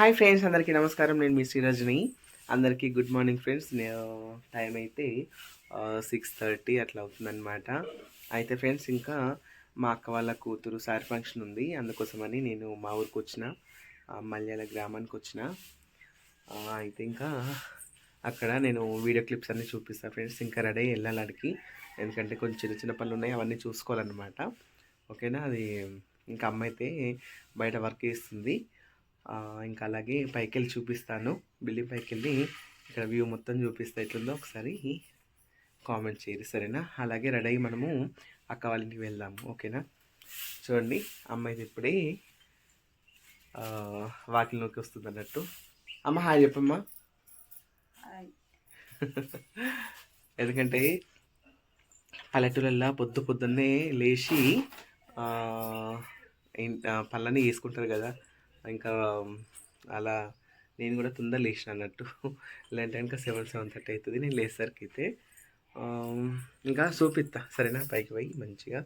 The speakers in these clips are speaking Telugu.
హాయ్ ఫ్రెండ్స్ అందరికీ నమస్కారం. నేను మీ శ్రీరజని. అందరికీ గుడ్ మార్నింగ్ ఫ్రెండ్స్. నేను టైం అయితే సిక్స్ థర్టీ అట్లా అవుతుందన్నమాట. అయితే ఫ్రెండ్స్ ఇంకా మా అక్క వాళ్ళ కూతురు సారీ ఫంక్షన్ ఉంది. అందుకోసమని నేను మా ఊరికి వచ్చిన మల్యాల గ్రామానికి వచ్చిన. అయితే ఇంకా అక్కడ నేను వీడియో క్లిప్స్ అన్నీ చూపిస్తాను ఫ్రెండ్స్. ఇంకా రెడీ వెళ్ళాలి అడిగి ఎందుకంటే కొంచెం చిన్న చిన్న పనులు ఉన్నాయి అవన్నీ చూసుకోవాలన్నమాట. ఓకేనా? అది ఇంకా అమ్మ అయితే బయట వర్క్ చేస్తుంది. ఇంకా అలాగే పైకి వెళ్ళి చూపిస్తాను. బిల్డింగ్ పైకి వెళ్ళి ఇక్కడ వ్యూ మొత్తం చూపిస్తా ఎట్లుందో ఒకసారి కామెంట్ చేయరు సరేనా? అలాగే రెడీ అయ్యి మనము అక్క వాళ్ళ ఇంటికి వెళ్దాము ఓకేనా? చూడండి అమ్మాయి ఇప్పుడే వాకిలిలోకి వస్తుంది అన్నట్టు. అమ్మ హాయ్ చెప్పమ్మా. ఎందుకంటే పల్లెటూళ్ళల్లో పొద్దు పొద్దున్నే లేచి పళ్ళని వేసుకుంటారు కదా. ఇంకా అలా నేను కూడా తొందర లేచిన అన్నట్టు. లేదంటే ఇంకా సెవెన్ సెవెన్ థర్టీ అవుతుంది నేను లేసరికి అయితే ఇంకా చూపిస్తా సరేనా? పైకి పోయి మంచిగా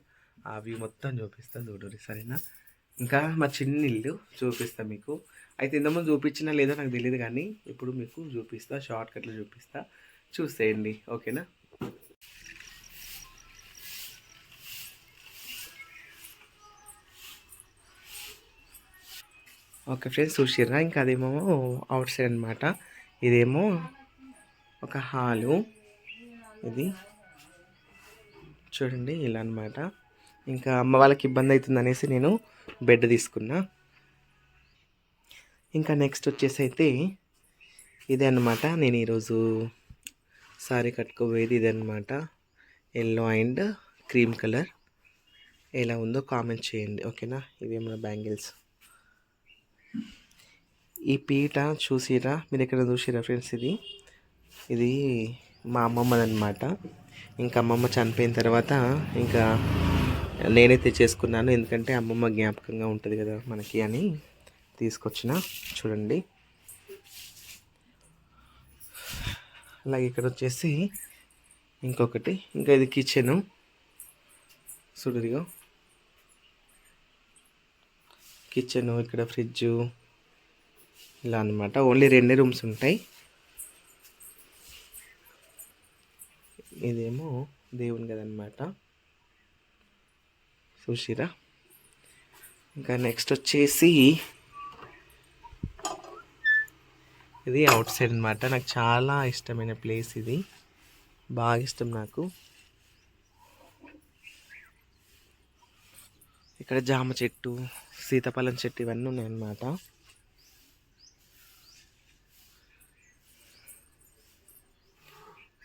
ఆ వ్యూ మొత్తం చూపిస్తాను చూడండి సరేనా? ఇంకా మా చిన్న ఇల్లు చూపిస్తా మీకు. అయితే ఇంతకుముందు చూపించినా లేదో నాకు తెలియదు కానీ ఇప్పుడు మీకు చూపిస్తా షార్ట్ కట్లో చూపిస్తా. చూసేయండి. ఓకేనా? ఓకే ఫ్రెండ్స్ చూసిర్రా? ఇంకా అదేమో అవుట్ సైడ్ అనమాట ఇదేమో ఒక హాలు. ఇది చూడండి ఇలా అనమాట ఇంకా అమ్మ వాళ్ళకి ఇబ్బంది అవుతుంది అనేసి నేను బెడ్ తీసుకున్నా. ఇంకా నెక్స్ట్ వచ్చేసి అయితే ఇదే అనమాట నేను ఈరోజు సారీ కట్టుకోబోయేది ఇదే అనమాట ఎల్లో అండ్ క్రీమ్ కలర్ ఎలా ఉందో కామెంట్ చేయండి. ఓకేనా? ఇవేమన్నా బ్యాంగిల్స్ ఈ పీట చూసిరా? మీరు ఎక్కడ చూసిరా ఫ్రెండ్స్ ఇది? ఇది మా అమ్మమ్మది అనమాట ఇంకా అమ్మమ్మ చనిపోయిన తర్వాత ఇంకా నేనే తెచ్చేసుకున్నాను ఎందుకంటే అమ్మమ్మ జ్ఞాపకంగా ఉంటుంది కదా మనకి అని తీసుకొచ్చిన. చూడండి. అలాగే ఇక్కడ వచ్చేసి ఇంకొకటి. ఇంకా ఇది కిచెను చూడరిగో కిచెను ఇక్కడ ఫ్రిడ్జు ఇలా అనమాట ఓన్లీ రెండే రూమ్స్ ఉంటాయి. ఇదేమో దేవుని కదనమాట చూసిరా? ఇంకా నెక్స్ట్ వచ్చేసి ఇది అవుట్ సైడ్ అనమాట నాకు చాలా ఇష్టమైన ప్లేస్ ఇది. బాగా ఇష్టం నాకు. ఇక్కడ జామ చెట్టు సీతాఫలం చెట్టు ఇవన్నీ ఉన్నాయన్నమాట.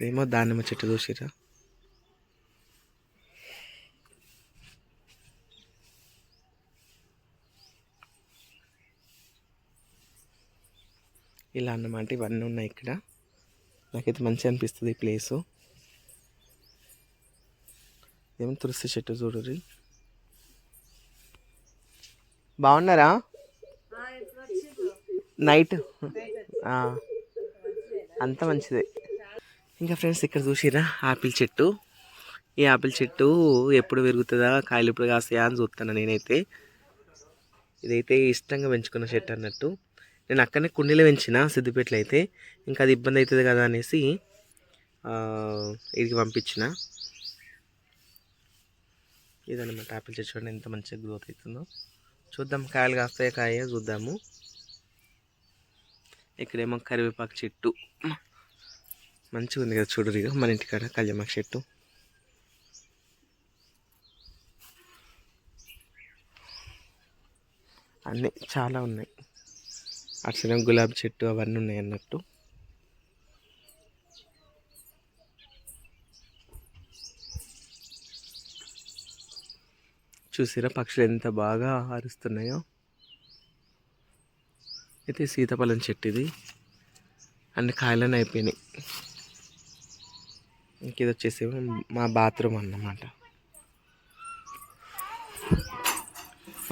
ఏమో దానిమ్మ చెట్టు చూసిరా ఇలా అన్నమాట ఇవన్నీ ఉన్నాయి ఇక్కడ. నాకైతే మంచిగా అనిపిస్తుంది ఈ ప్లేసు. ఏమో తులసి చెట్టు చూడరి బాగున్నారా? నైట్. అంతా మంచిదే. ఇంకా ఫ్రెండ్స్ ఇక్కడ చూసిరా ఆపిల్ చెట్టు. ఈ ఆపిల్ చెట్టు ఎప్పుడు పెరుగుతుందా? కాయలు ఎప్పుడు కాస్తాయా అని చూస్తాను నేనైతే. ఇదైతే ఇష్టంగా పెంచుకున్న చెట్టు అన్నట్టు. నేను అక్కడనే కుండీలో పెంచిన సిద్దిపేటలో అయితే. ఇంకా అది ఇబ్బంది అవుతుంది కదా అనేసి ఇది ఇదికి పంపించిన. ఇదన్నమాట ఆపిల్ చెట్టు చూడండి ఎంత మంచిగా గ్రోత్ అవుతుందో చూద్దాం కాయలు కాస్తాయో కాయ చూద్దాము. ఇక్కడేమో కరివేపాకు చెట్టు. మంచిగా ఉంది కదా చూడరు ఇక మన ఇంటికాడ కళ్యామాకు చెట్టు. అన్నీ చాలా ఉన్నాయి. అట్లనే గులాబీ చెట్టు అవన్నీ ఉన్నాయి అన్నట్టు. చూసిరా పక్షులు ఎంత బాగా అరుస్తున్నాయో అయితే సీతాఫలం చెట్టు ఇది. అన్ని కాయలను అయిపోయినాయి. ఇది వచ్చేసి మా బాత్రూమ్ అన్నమాట.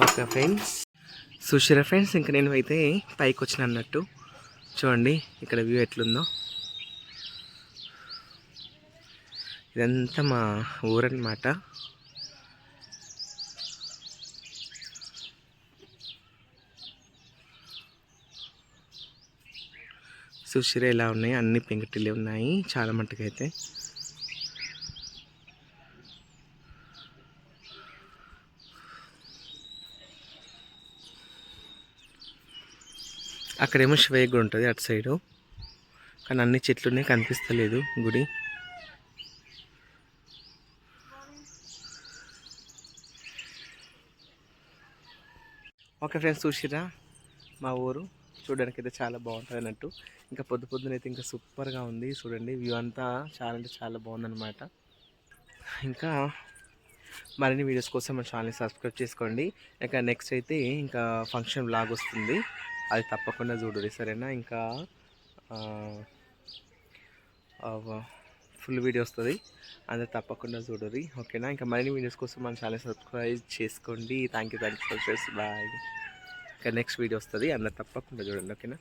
Okay friends. సుషిరా ఫ్రెండ్స్ ఇంకా నేను అయితే పైకి వచ్చిన అన్నట్టు. చూడండి ఇక్కడ వ్యూ ఎట్లుందో. ఇదంతా మా ఊరన్నమాట. సుషిర ఇలా ఉన్నాయి? అన్ని పెంకుటిల్లే ఉన్నాయి చాలా మట్టుకు అక్కడేమో శివయ్య గుడి ఉంటుంది అటు సైడు. కానీ అన్ని చెట్లునే కనిపిస్తలేదు గుడి. ఓకే ఫ్రెండ్స్ చూసిరా మా ఊరు చూడడానికి అయితే చాలా బాగుంటుంది అన్నట్టు. ఇంకా పొద్దు పొద్దున అయితే ఇంకా సూపర్గా ఉంది చూడండి. వ్యూ అంతా చాలా అంటే చాలా బాగుందన్నమాట. ఇంకా మరిన్ని వీడియోస్ కోసం మన ఛానల్ని సబ్స్క్రైబ్ చేసుకోండి. ఇంకా నెక్స్ట్ అయితే ఇంకా ఫంక్షన్ బ్లాగ్ వస్తుంది. అది తప్పకుండా చూడండి సరేనా? ఇంకా ఫుల్ వీడియో వస్తుంది. అందరు తప్పకుండా చూడరు ఓకేనా? ఇంకా మరిన్ని వీడియోస్ కోసం మన ఛానల్ సబ్స్క్రైబ్ చేసుకోండి. Thank you thank you for bye ఇంకా నెక్స్ట్ వీడియో వస్తుంది. అందరు తప్పకుండా చూడండి ఓకేనా?